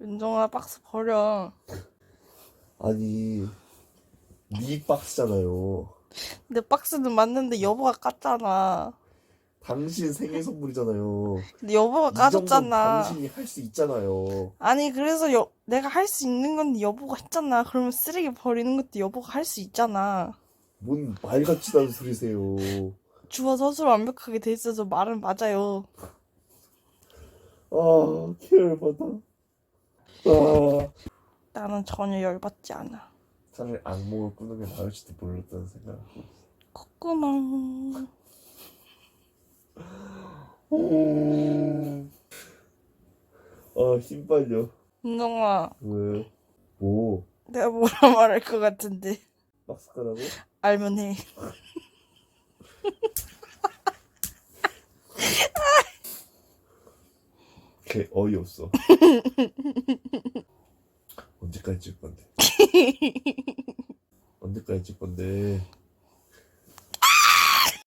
윤정아 박스 버려. 아니 네 박스잖아요. 내 박스는 맞는데 여보가 깠잖아. 당신 생일 선물이잖아요. 근데 여보가 이 정도는 까줬잖아. 당신이 할 수 있잖아요. 아니 그래서 여, 내가 할 수 있는 건데 여보가 했잖아. 그러면 쓰레기 버리는 것도 여보가 할 수 있잖아. 뭔 말 같지도 않은 소리세요. 주어 서술 완벽하게 돼 있어서 말은 맞아요. 아 계열받아. 아 나는 전혀 열받지 않아. 차라리 악몽을 꾸는 게 나을지도 몰랐다는 생각하고. 콧구멍. 음. 아힘 빨려. 윤정아, 왜? 뭐 내가 뭐라 말할 것 같은데 박스 까라고? 알면 해. 개 어이없어. 언제까지 찍을 건데? 언제까지 찍을 건데?